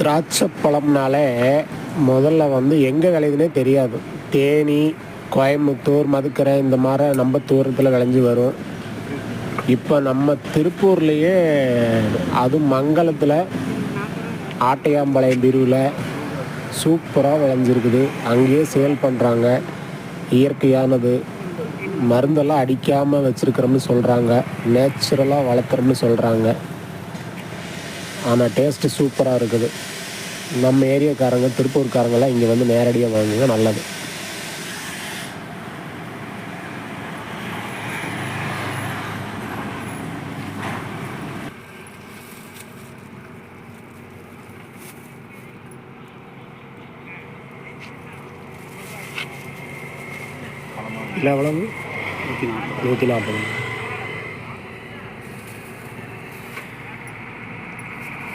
திராட்சை பழம்னாலே முதல்ல வந்து எங்கே விளையுதுனே தெரியாது. தேனி கோயம்புத்தூர் மதுக்கரை இந்த மாதிரி நம்ம தூரத்தில் விளைஞ்சி வரும். இப்போ நம்ம திருப்பூர்லேயே அது மங்களத்தில் ஆட்டையாம்பாளையம் பிரிவில் சூப்பராக விளைஞ்சிருக்குது. அங்கேயே சேல் பண்ணுறாங்க இயற்கையானது. மருந்தெல்லாம் அடிக்காமல் வச்சுருக்கிறோம்னு சொல்கிறாங்க நேச்சுரலாக வளர்த்துறோம்னு சொல்கிறாங்க ஆனால் டேஸ்ட்டு சூப்பராக இருக்குது. நம்ம ஏரியாக்காரங்க திருப்பூர்காரங்கெல்லாம் இங்கே வந்து நேரடியாக வாங்குங்க நல்லது. இல்லை எவ்வளவு நூற்றி நாற்பது நூற்றி நாற்பது.